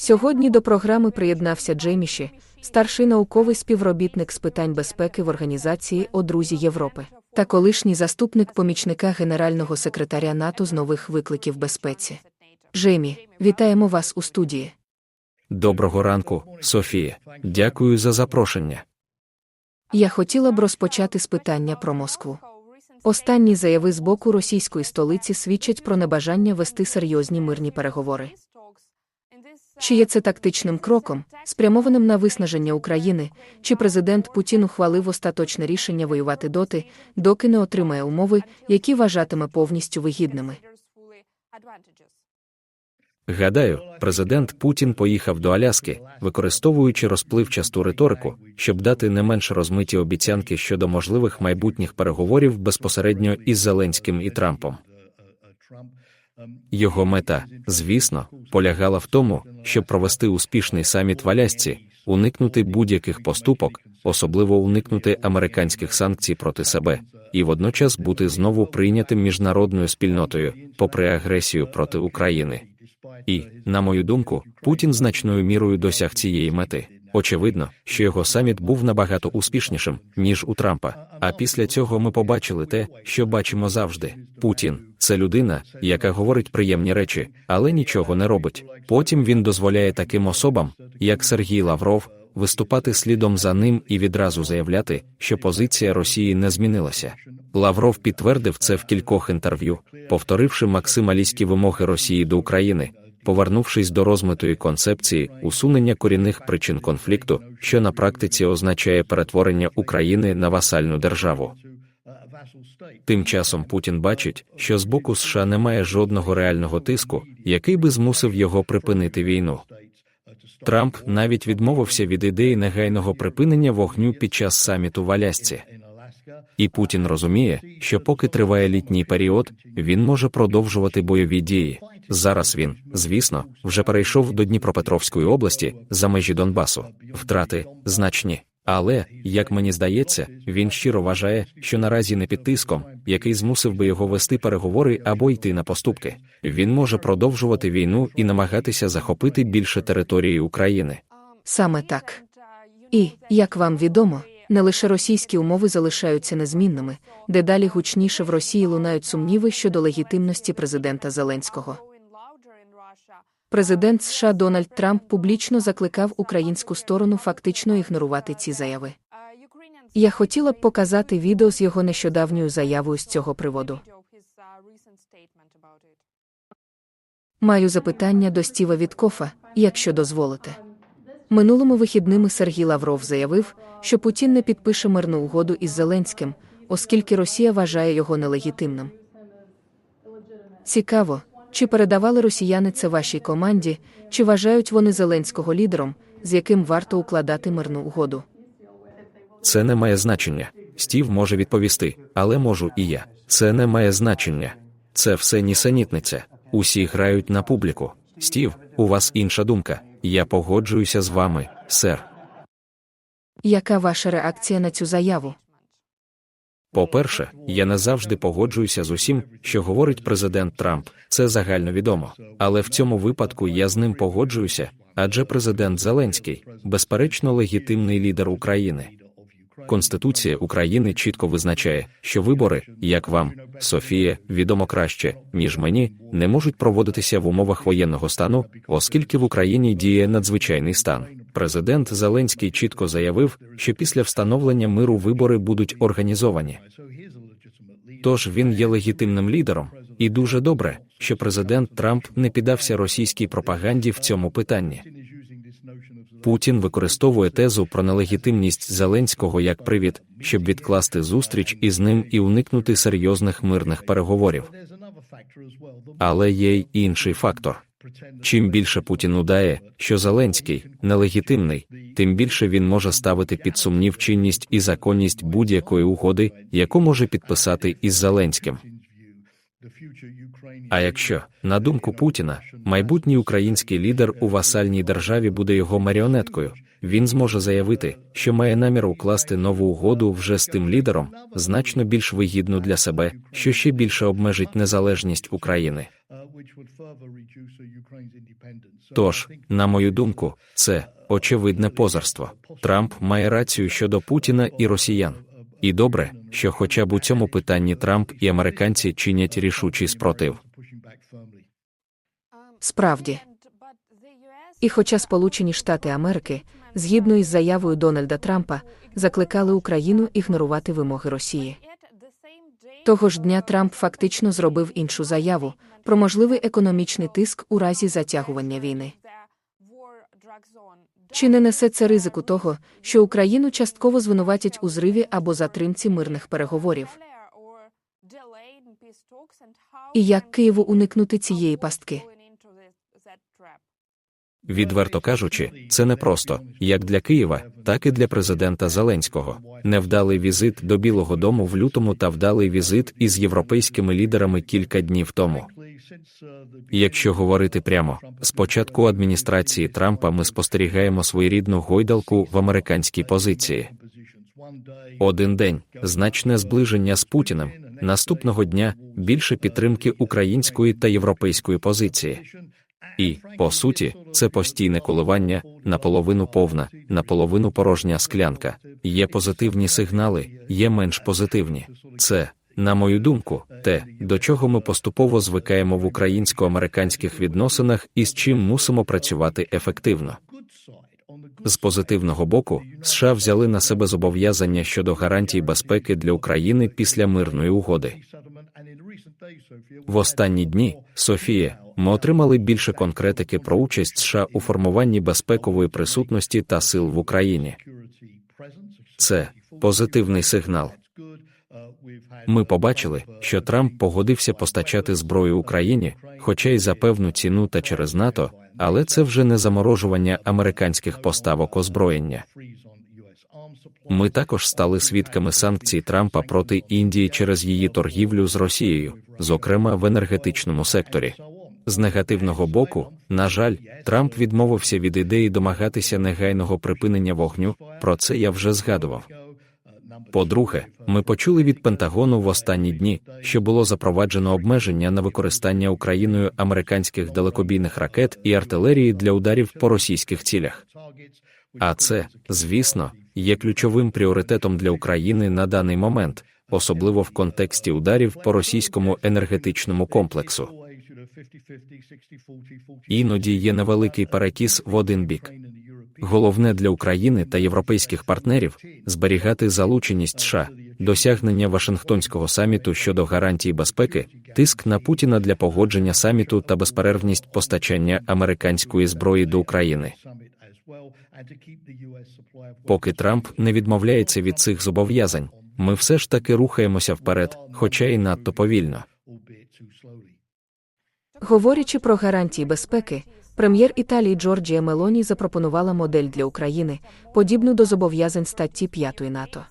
Сьогодні до програми приєднався Джейміші, старший науковий співробітник з питань безпеки в організації Одрузі Європи та колишній заступник помічника генерального секретаря НАТО з нових викликів безпеці. Джеймі, вітаємо вас у студії. Доброго ранку, Софія. Дякую за запрошення. Я хотіла б розпочати з питання про Москву. Останні заяви з боку російської столиці свідчать про небажання вести серйозні мирні переговори. Чи є це тактичним кроком, спрямованим на виснаження України, чи президент Путін ухвалив остаточне рішення воювати доти, доки не отримає умови, які вважатиме повністю вигідними? Гадаю, президент Путін поїхав до Аляски, використовуючи розпливчасту риторику, щоб дати не менш розмиті обіцянки щодо можливих майбутніх переговорів безпосередньо із Зеленським і Трампом. Його мета, звісно, полягала в тому, щоб провести успішний саміт в Алясці, уникнути будь-яких поступок, особливо уникнути американських санкцій проти себе, і водночас бути знову прийнятим міжнародною спільнотою, попри агресію проти України. І, на мою думку, Путін значною мірою досяг цієї мети. Очевидно, що його саміт був набагато успішнішим, ніж у Трампа. А після цього ми побачили те, що бачимо завжди. Путін це людина, яка говорить приємні речі, але нічого не робить. Потім він дозволяє таким особам, як Сергій Лавров, виступати слідом за ним і відразу заявляти, що позиція Росії не змінилася. Лавров підтвердив це в кількох інтерв'ю, повторивши максималістські вимоги Росії до України, повернувшись до розмитої концепції усунення корінних причин конфлікту, що на практиці означає перетворення України на васальну державу. Тим часом Путін бачить, що з боку США немає жодного реального тиску, який би змусив його припинити війну. Трамп навіть відмовився від ідеї негайного припинення вогню під час саміту в Алясці. І Путін розуміє, що поки триває літній період, він може продовжувати бойові дії. Зараз він, звісно, вже перейшов до Дніпропетровської області за межі Донбасу. Втрати значні. Але, як мені здається, він щиро вважає, що наразі не під тиском, який змусив би його вести переговори або йти на поступки. Він може продовжувати війну і намагатися захопити більше території України. Саме так. І, як вам відомо, не лише російські умови залишаються незмінними, дедалі гучніше в Росії лунають сумніви щодо легітимності президента Зеленського. Президент США Дональд Трамп публічно закликав українську сторону фактично ігнорувати ці заяви. Я хотіла б показати відео з його нещодавньою заявою з цього приводу. Маю запитання до Стіва Віткофа, якщо дозволите. Минулими вихідними Сергій Лавров заявив, що Путін не підпише мирну угоду із Зеленським, оскільки Росія вважає його нелегітимним. Цікаво, чи передавали росіяни це вашій команді, чи вважають вони Зеленського лідером, з яким варто укладати мирну угоду. Це не має значення. Стів може відповісти, але можу і я. Це не має значення. Це все нісенітниця. Усі грають на публіку. Стів, у вас інша думка. Я погоджуюся з вами, сер. Яка ваша реакція на цю заяву? По-перше, я не завжди погоджуюся з усім, що говорить президент Трамп. Це загальновідомо. Але в цьому випадку я з ним погоджуюся, адже президент Зеленський, безперечно, легітимний лідер України. Конституція України чітко визначає, що вибори, як вам, Софія, відомо краще, ніж мені, не можуть проводитися в умовах воєнного стану, оскільки в Україні діє надзвичайний стан. Президент Зеленський чітко заявив, що після встановлення миру вибори будуть організовані. Тож він є легітимним лідером, і дуже добре, що президент Трамп не піддався російській пропаганді в цьому питанні. Путін використовує тезу про нелегітимність Зеленського як привід, щоб відкласти зустріч із ним і уникнути серйозних мирних переговорів. Але є й інший фактор. Чим більше Путін удає, що Зеленський нелегітимний, тим більше він може ставити під сумнів чинність і законність будь-якої угоди, яку може підписати із Зеленським. А якщо, на думку Путіна, майбутній український лідер у васальній державі буде його маріонеткою, він зможе заявити, що має намір укласти нову угоду вже з тим лідером, значно більш вигідну для себе, що ще більше обмежить незалежність України. Тож, на мою думку, це очевидне позорство. Трамп має рацію щодо Путіна і росіян. І добре, що хоча б у цьому питанні Трамп і американці чинять рішучий спротив. Справді. І хоча Сполучені Штати Америки, згідно із заявою Дональда Трампа, закликали Україну ігнорувати вимоги Росії. Того ж дня Трамп фактично зробив іншу заяву про можливий економічний тиск у разі затягування війни. Чи не несе це ризику того, що Україну частково звинуватять у зриві або затримці мирних переговорів? І як Києву уникнути цієї пастки? Відверто кажучи, це не просто як для Києва, так і для президента Зеленського. Невдалий візит до Білого Дому в лютому та вдалий візит із європейськими лідерами кілька днів тому. Якщо говорити прямо, з початку адміністрації Трампа ми спостерігаємо своєрідну гойдалку в американській позиції. Один день значне зближення з Путіним, наступного дня більше підтримки української та європейської позиції. І, по суті, це постійне коливання, наполовину повна, наполовину порожня склянка. Є позитивні сигнали, є менш позитивні. Це, на мою думку, те, до чого ми поступово звикаємо в українсько-американських відносинах і з чим мусимо працювати ефективно. З позитивного боку, США взяли на себе зобов'язання щодо гарантій безпеки для України після мирної угоди. В останні дні, Софія, ми отримали більше конкретики про участь США у формуванні безпекової присутності та сил в Україні. Це позитивний сигнал. Ми побачили, що Трамп погодився постачати зброю Україні, хоча й за певну ціну та через НАТО, але це вже не заморожування американських поставок озброєння. Ми також стали свідками санкцій Трампа проти Індії через її торгівлю з Росією, зокрема в енергетичному секторі. З негативного боку, на жаль, Трамп відмовився від ідеї домагатися негайного припинення вогню. Про це я вже згадував. По-друге, ми почули від Пентагону в останні дні, що було запроваджено обмеження на використання Україною американських далекобійних ракет і артилерії для ударів по російських цілях. А це, звісно, є ключовим пріоритетом для України на даний момент, особливо в контексті ударів по російському енергетичному комплексу. Іноді є невеликий перекіс в один бік. Головне для України та європейських партнерів зберігати залученість США, досягнення Вашингтонського саміту щодо гарантій безпеки, тиск на Путіна для погодження саміту та безперервність постачання американської зброї до України. Поки Трамп не відмовляється від цих зобов'язань, ми все ж таки рухаємося вперед, хоча й надто повільно. Говорячи про гарантії безпеки, прем'єр Італії Джорджія Мелоні запропонувала модель для України, подібну до зобов'язань статті 5 НАТО.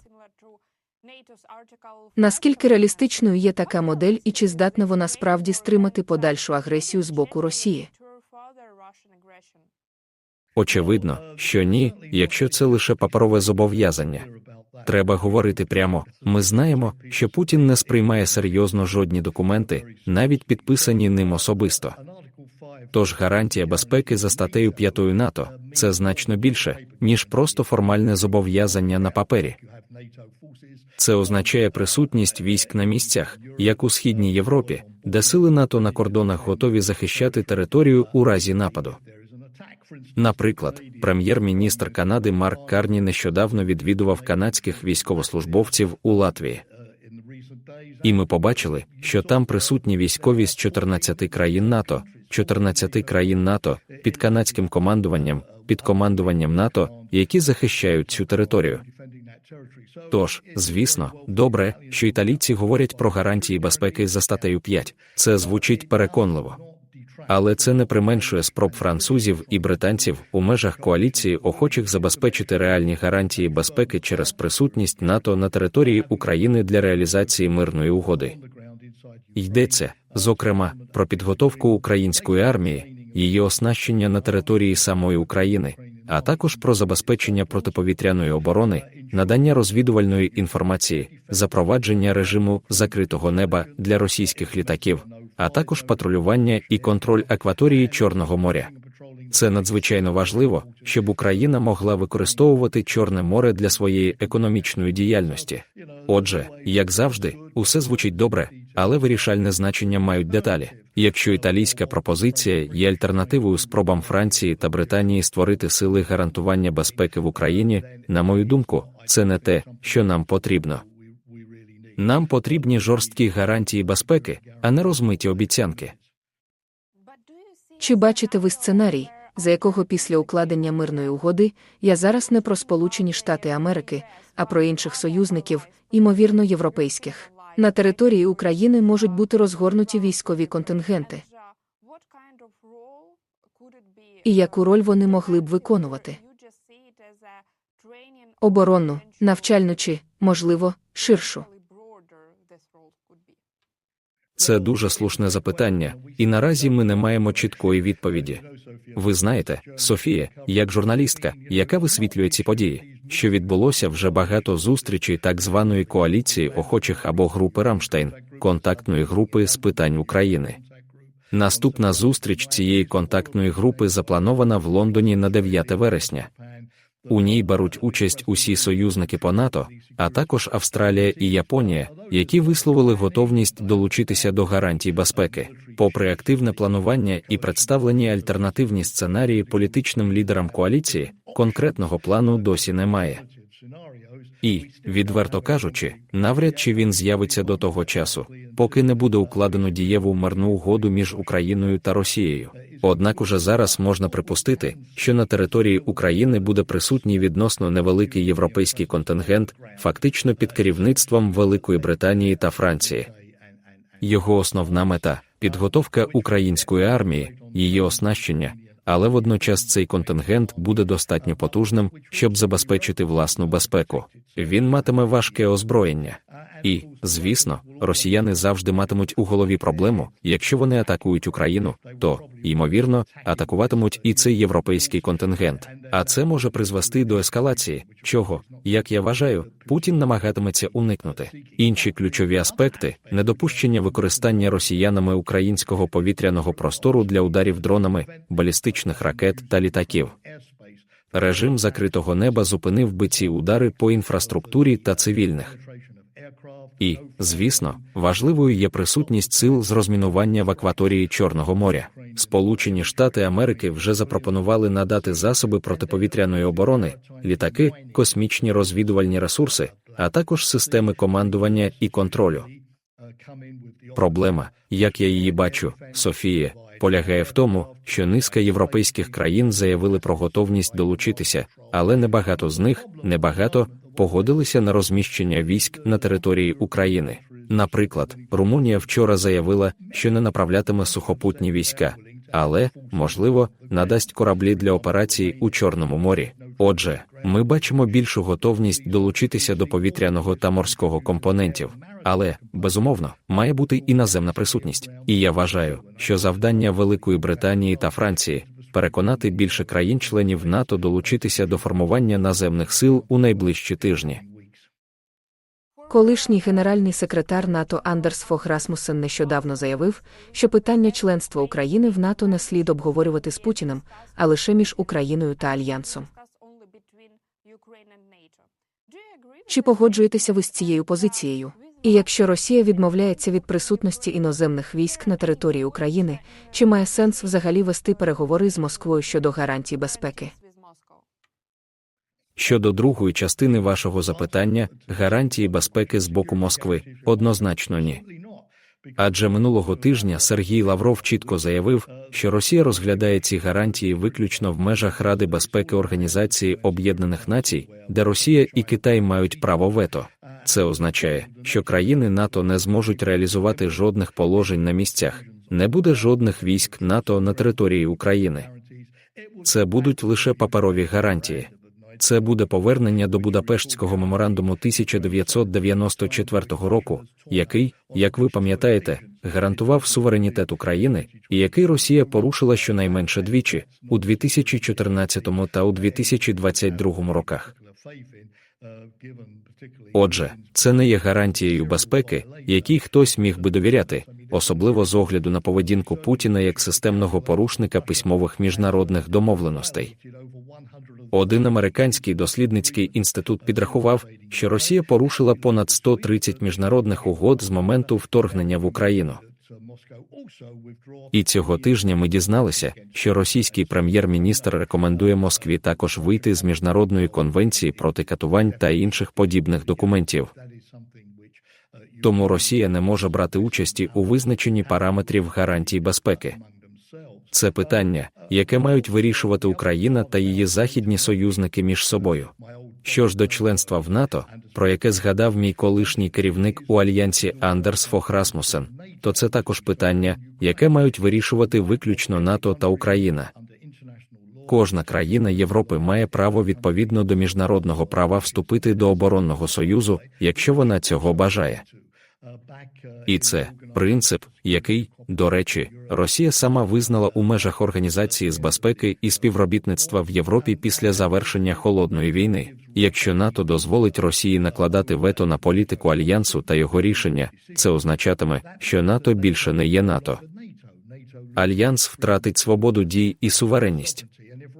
Наскільки реалістичною є така модель і чи здатна вона справді стримати подальшу агресію з боку Росії? Очевидно, що ні, якщо це лише паперове зобов'язання. Треба говорити прямо. Ми знаємо, що Путін не сприймає серйозно жодні документи, навіть підписані ним особисто. Тож гарантія безпеки за статтею 5 НАТО це значно більше, ніж просто формальне зобов'язання на папері. Це означає присутність військ на місцях, як у східній Європі, де сили НАТО на кордонах готові захищати територію у разі нападу. Наприклад, прем'єр-міністр Канади Марк Карні нещодавно відвідував канадських військовослужбовців у Латвії. І ми побачили, що там присутні військові з 14 країн НАТО, 14 країн НАТО під канадським командуванням, під командуванням НАТО, які захищають цю територію. Тож, звісно, добре, що італійці говорять про гарантії безпеки за статтею 5. Це звучить переконливо. Але це не применшує спроб французів і британців у межах коаліції, охочих забезпечити реальні гарантії безпеки через присутність НАТО на території України для реалізації мирної угоди. Йдеться, зокрема, про підготовку української армії, її оснащення на території самої України, а також про забезпечення протиповітряної оборони, надання розвідувальної інформації, запровадження режиму закритого неба для російських літаків а також патрулювання і контроль акваторії Чорного моря. Це надзвичайно важливо, щоб Україна могла використовувати Чорне море для своєї економічної діяльності. Отже, як завжди, усе звучить добре, але вирішальне значення мають деталі. Якщо італійська пропозиція є альтернативою спробам Франції та Британії створити сили гарантування безпеки в Україні, на мою думку, це не те, що нам потрібно. Нам потрібні жорсткі гарантії безпеки, а не розмиті обіцянки. Чи бачите ви сценарій, за якого після укладення мирної угоди я зараз не про Сполучені Штати Америки, а про інших союзників, імовірно, європейських? На території України можуть бути розгорнуті військові контингенти. І яку роль вони могли б виконувати? Оборонну, навчальну чи, можливо, ширшу? Це дуже слушне запитання, і наразі ми не маємо чіткої відповіді. Ви знаєте, Софія, як журналістка, яка висвітлює ці події, що відбулося вже багато зустрічей так званої коаліції охочих або групи Рамштайн, контактної групи з питань України. Наступна зустріч цієї контактної групи запланована в Лондоні на 9 вересня. У ній беруть участь усі союзники по НАТО, а також Австралія і Японія, які висловили готовність долучитися до гарантій безпеки. Попри активне планування і представлені альтернативні сценарії політичним лідерам коаліції, конкретного плану досі немає. І, відверто кажучи, навряд чи він з'явиться до того часу, поки не буде укладено дієву мирну угоду між Україною та Росією. Однак уже зараз можна припустити, що на території України буде присутній відносно невеликий європейський контингент, фактично під керівництвом Великої Британії та Франції. Його основна мета підготовка української армії, її оснащення, але водночас цей контингент буде достатньо потужним, щоб забезпечити власну безпеку. Він матиме важке озброєння. І, звісно, росіяни завжди матимуть у голові проблему, якщо вони атакують Україну, то, ймовірно, атакуватимуть і цей європейський контингент. А це може призвести до ескалації, чого, як я вважаю, Путін намагатиметься уникнути. Інші ключові аспекти недопущення використання росіянами українського повітряного простору для ударів дронами, балістичних ракет та літаків. Режим закритого неба зупинив би ці удари по інфраструктурі та цивільних. І, звісно, важливою є присутність сил з розмінування в акваторії Чорного моря. Сполучені Штати Америки вже запропонували надати засоби протиповітряної оборони, літаки, космічні розвідувальні ресурси, а також системи командування і контролю. Проблема, як я її бачу, Софія, полягає в тому, що низка європейських країн заявили про готовність долучитися, але небагато з них, небагато погодилися на розміщення військ на території України. Наприклад, Румунія вчора заявила, що не направлятиме сухопутні війська, але, можливо, надасть кораблі для операцій у Чорному морі. Отже, ми бачимо більшу готовність долучитися до повітряного та морського компонентів. Але, безумовно, має бути і наземна присутність. І я вважаю, що завдання Великої Британії та Франції переконати більше країн-членів НАТО долучитися до формування наземних сил у найближчі тижні. Колишній генеральний секретар НАТО Андерс Фог Расмуссен нещодавно заявив, що питання членства України в НАТО не слід обговорювати з Путіним, а лише між Україною та Альянсом. Чи погоджуєтеся ви з цією позицією? І якщо Росія відмовляється від присутності іноземних військ на території України, чи має сенс взагалі вести переговори з Москвою щодо гарантій безпеки? Щодо другої частини вашого запитання, гарантії безпеки з боку Москви однозначно ні. Адже минулого тижня Сергій Лавров чітко заявив, що Росія розглядає ці гарантії виключно в межах Ради безпеки Організації Об'єднаних Націй, де Росія і Китай мають право вето. Це означає, що країни НАТО не зможуть реалізувати жодних положень на місцях, не буде жодних військ НАТО на території України. Це будуть лише паперові гарантії. Це буде повернення до Будапештського меморандуму 1994 року, який, як ви пам'ятаєте, гарантував суверенітет України і який Росія порушила щонайменше двічі у 2014 та у 2022 роках. Отже, це не є гарантією безпеки, якій хтось міг би довіряти, особливо з огляду на поведінку Путіна як системного порушника письмових міжнародних домовленостей. Один американський дослідницький інститут підрахував, що Росія порушила понад 130 міжнародних угод з моменту вторгнення в Україну. І цього тижня ми дізналися, що російський прем'єр-міністр рекомендує Москві також вийти з міжнародної конвенції проти катувань та інших подібних документів. Тому Росія не може брати участі у визначенні параметрів гарантій безпеки. Це питання, яке мають вирішувати Україна та її західні союзники між собою. Що ж до членства в НАТО, про яке згадав мій колишній керівник у альянсі Андерс Фох Расмусен, то це також питання, яке мають вирішувати виключно НАТО та Україна. Кожна країна Європи має право відповідно до міжнародного права вступити до оборонного союзу, якщо вона цього бажає. І це принцип, який, до речі, Росія сама визнала у межах Організації з безпеки і співробітництва в Європі після завершення холодної війни. Якщо НАТО дозволить Росії накладати вето на політику альянсу та його рішення, це означатиме, що НАТО більше не є НАТО. Альянс втратить свободу дій і суверенність.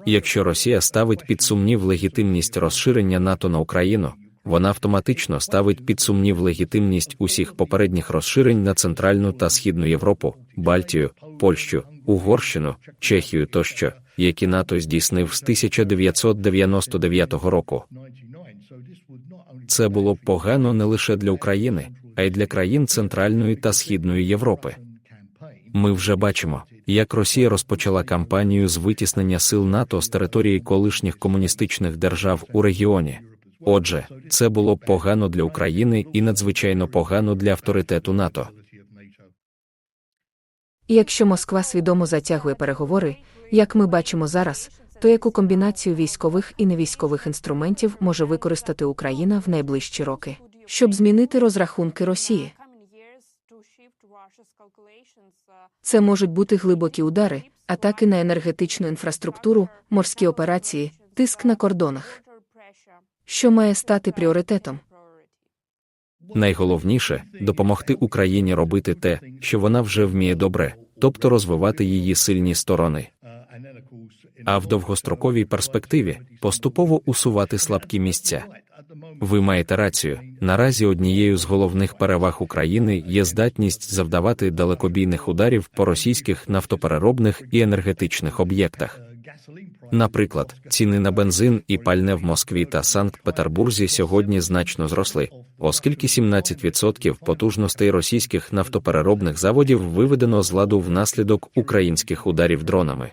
Якщо Росія ставить під сумнів легітимність розширення НАТО на Україну, вона автоматично ставить під сумнів легітимність усіх попередніх розширень на Центральну та Східну Європу, Бальтію, Польщу, Угорщину, Чехію тощо, які НАТО здійснив з 1999 року. Це було б погано не лише для України, а й для країн Центральної та Східної Європи. Ми вже бачимо, як Росія розпочала кампанію з витіснення сил НАТО з території колишніх комуністичних держав у регіоні. Отже, це було б погано для України і надзвичайно погано для авторитету НАТО. І якщо Москва свідомо затягує переговори, як ми бачимо зараз, то яку комбінацію військових і невійськових інструментів може використати Україна в найближчі роки, щоб змінити розрахунки Росії? Це можуть бути глибокі удари, атаки на енергетичну інфраструктуру, морські операції, тиск на кордонах. Що має стати пріоритетом? Найголовніше допомогти Україні робити те, що вона вже вміє добре, тобто розвивати її сильні сторони. А в довгостроковій перспективі поступово усувати слабкі місця. Ви маєте рацію. Наразі однією з головних переваг України є здатність завдавати далекобійних ударів по російських нафтопереробних і енергетичних об'єктах. Наприклад, ціни на бензин і пальне в Москві та Санкт-Петербурзі сьогодні значно зросли, оскільки 17% потужностей російських нафтопереробних заводів виведено з ладу внаслідок українських ударів дронами.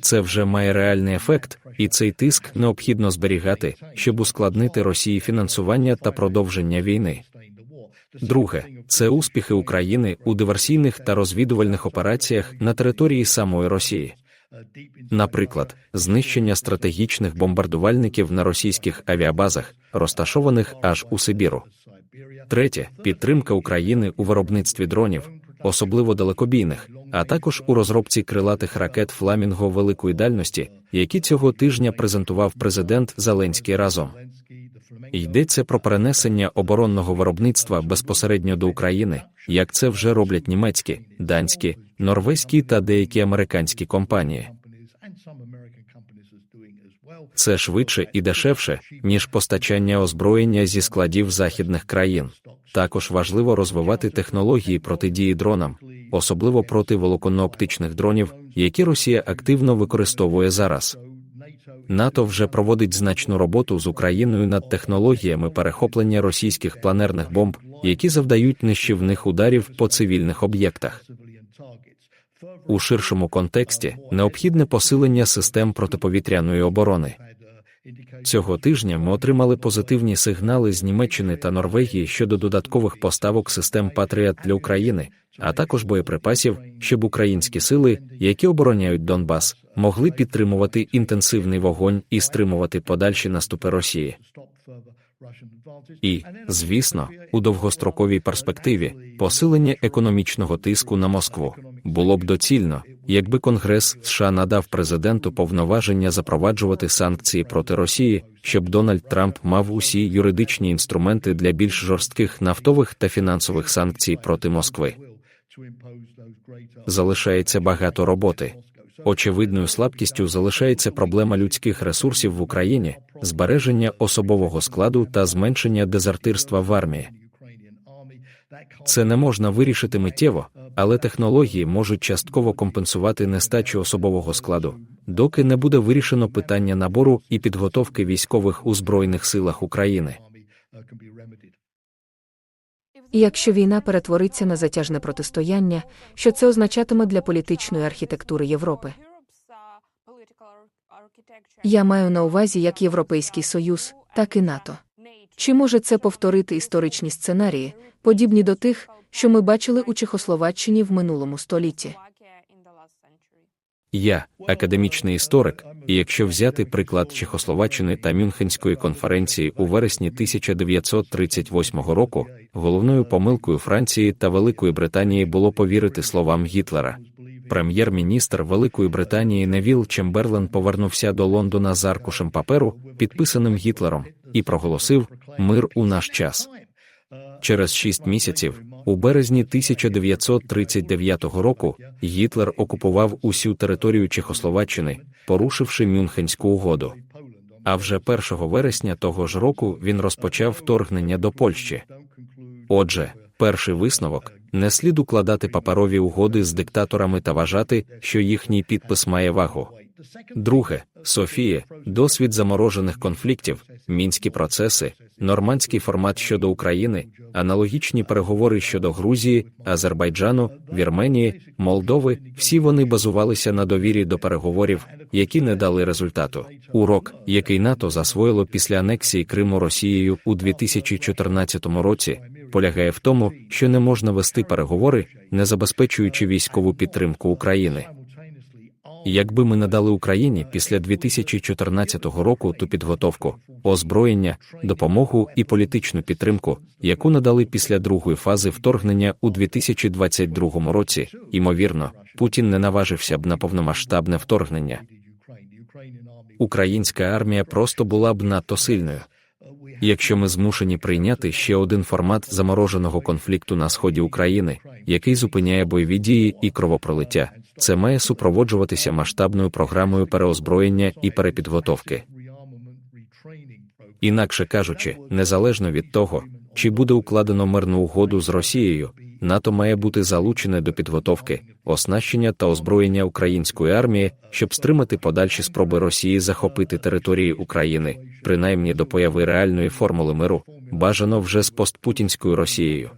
Це вже має реальний ефект, і цей тиск необхідно зберігати, щоб ускладнити Росії фінансування та продовження війни. Друге, це успіхи України у диверсійних та розвідувальних операціях на території самої Росії. Наприклад, знищення стратегічних бомбардувальників на російських авіабазах, розташованих аж у Сибіру. Третє підтримка України у виробництві дронів, особливо далекобійних, а також у розробці крилатих ракет Фламінго великої дальності, які цього тижня презентував президент Зеленський разом. Йдеться про перенесення оборонного виробництва безпосередньо до України, як це вже роблять німецькі, данські, норвезькі та деякі американські компанії. Це швидше і дешевше, ніж постачання озброєння зі складів західних країн. Також важливо розвивати технології протидії дронам, особливо проти волоконно-оптичних дронів, які Росія активно використовує зараз. НАТО вже проводить значну роботу з Україною над технологіями перехоплення російських планерних бомб, які завдають нищівних ударів по цивільних об'єктах. У ширшому контексті необхідне посилення систем протиповітряної оборони. Цього тижня ми отримали позитивні сигнали з Німеччини та Норвегії щодо додаткових поставок систем Патріот для України, а також боєприпасів, щоб українські сили, які обороняють Донбас, могли підтримувати інтенсивний вогонь і стримувати подальші наступи Росії. І, звісно, у довгостроковій перспективі посилення економічного тиску на Москву було б доцільно, якби Конгрес США надав президенту повноваження запроваджувати санкції проти Росії, щоб Дональд Трамп мав усі юридичні інструменти для більш жорстких нафтових та фінансових санкцій проти Москви. Залишається багато роботи. Очевидною слабкістю залишається проблема людських ресурсів в Україні, збереження особового складу та зменшення дезертирства в армії. Це не можна вирішити миттєво, але технології можуть частково компенсувати нестачу особового складу, доки не буде вирішено питання набору і підготовки військових у Збройних силах України. Якщо війна перетвориться на затяжне протистояння, що це означатиме для політичної архітектури Європи? Я маю на увазі як Європейський Союз, так і НАТО. Чи може це повторити історичні сценарії, подібні до тих, що ми бачили у Чехословаччині в минулому столітті? Я академічний історик, і якщо взяти приклад Чехословаччини та Мюнхенської конференції у вересні 1938 року, головною помилкою Франції та Великої Британії було повірити словам Гітлера. Прем'єр-міністр Великої Британії Невіл Чемберлен повернувся до Лондона з аркушем паперу, підписаним Гітлером, і проголосив мир у наш час. Через шість місяців, у березні 1939 року, Гітлер окупував усю територію Чехословаччини, порушивши Мюнхенську угоду. А вже 1 вересня того ж року він розпочав вторгнення до Польщі. Отже, перший висновок не слід укладати паперові угоди з диктаторами та вважати, що їхній підпис має вагу. Друге, Софія, досвід заморожених конфліктів, мінські процеси, нормандський формат щодо України, аналогічні переговори щодо Грузії, Азербайджану, Вірменії, Молдови. Всі вони базувалися на довірі до переговорів, які не дали результату. Урок, який НАТО засвоїло після анексії Криму Росією у 2014 році, полягає в тому, що не можна вести переговори, не забезпечуючи військову підтримку України. Якби ми надали Україні після 2014 року ту підготовку, озброєння, допомогу і політичну підтримку, яку надали після другої фази вторгнення у 2022 році, ймовірно, Путін не наважився б на повномасштабне вторгнення. Українська армія просто була б надто сильною. Якщо ми змушені прийняти ще один формат замороженого конфлікту на сході України, який зупиняє бойові дії і кровопролиття, це має супроводжуватися масштабною програмою переозброєння і перепідготовки. Інакше кажучи, незалежно від того, чи буде укладено мирну угоду з Росією, НАТО має бути залучене до підготовки, оснащення та озброєння української армії, щоб стримати подальші спроби Росії захопити території України, принаймні до появи реальної формули миру, бажано вже з постпутінською Росією.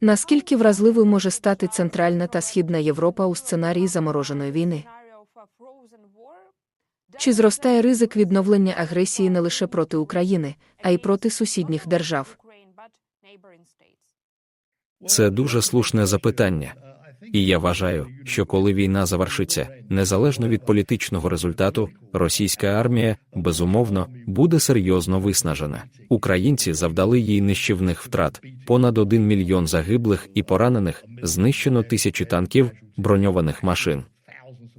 Наскільки вразливою може стати Центральна та Східна Європа у сценарії замороженої війни? Чи зростає ризик відновлення агресії не лише проти України, а й проти сусідніх держав? Це дуже слушне запитання. І я вважаю, що коли війна завершиться, незалежно від політичного результату, російська армія, безумовно, буде серйозно виснажена. Українці завдали їй нищівних втрат, понад один мільйон загиблих і поранених, знищено тисячі танків, броньованих машин.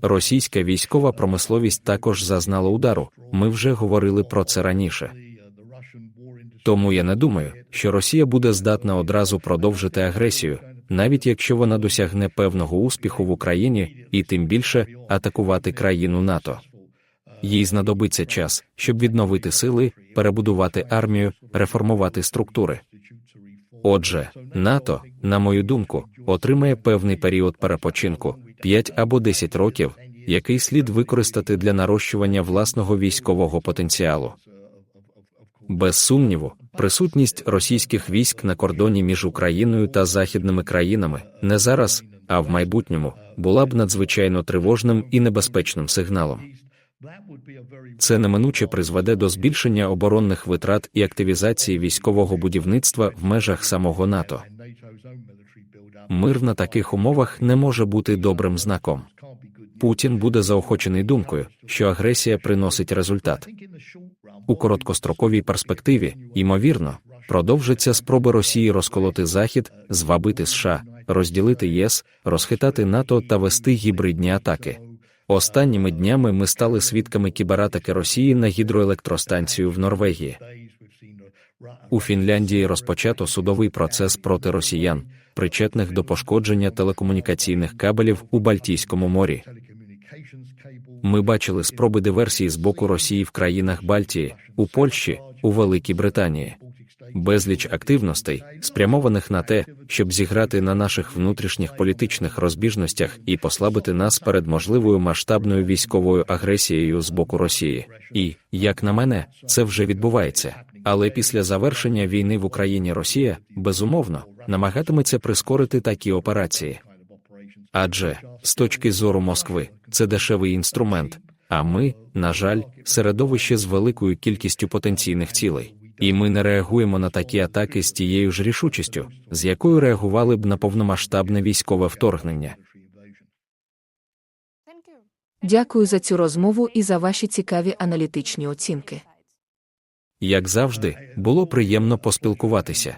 Російська військова промисловість також зазнала удару. Ми вже говорили про це раніше. Тому я не думаю, що Росія буде здатна одразу продовжити агресію, навіть якщо вона досягне певного успіху в Україні і тим більше атакувати країну НАТО. Їй знадобиться час, щоб відновити сили, перебудувати армію, реформувати структури. Отже, НАТО, на мою думку, отримає певний період перепочинку 5 або 10 років, який слід використати для нарощування власного військового потенціалу. Без сумніву, присутність російських військ на кордоні між Україною та західними країнами не зараз, а в майбутньому була б надзвичайно тривожним і небезпечним сигналом. Це неминуче призведе до збільшення оборонних витрат і активізації військового будівництва в межах самого НАТО. Мир на таких умовах не може бути добрим знаком. Путін буде заохочений думкою, що агресія приносить результат. У короткостроковій перспективі, ймовірно, продовжаться спроби Росії розколоти Захід, звабити США, розділити ЄС, розхитати НАТО та вести гібридні атаки. Останніми днями ми стали свідками кібератаки Росії на гідроелектростанцію в Норвегії. У Фінляндії розпочато судовий процес проти росіян, причетних до пошкодження телекомунікаційних кабелів у Бальтійському морі. Ми бачили спроби диверсії з боку Росії в країнах Бальтії, у Польщі, у Великій Британії. Безліч активностей, спрямованих на те, щоб зіграти на наших внутрішніх політичних розбіжностях і послабити нас перед можливою масштабною військовою агресією з боку Росії. І, як на мене, це вже відбувається. Але після завершення війни в Україні Росія, безумовно, намагатиметься прискорити такі операції. Адже, з точки зору Москви, це дешевий інструмент, а ми, на жаль, середовище з великою кількістю потенційних цілей. І ми не реагуємо на такі атаки з тією ж рішучістю, з якою реагували б на повномасштабне військове вторгнення. Дякую за цю розмову і за ваші цікаві аналітичні оцінки. Як завжди, було приємно поспілкуватися.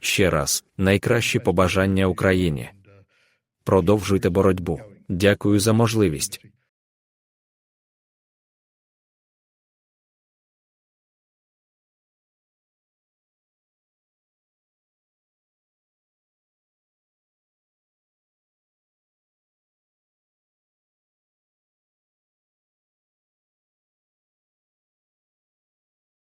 Ще раз, найкращі побажання Україні. Продовжуйте боротьбу. Дякую за можливість.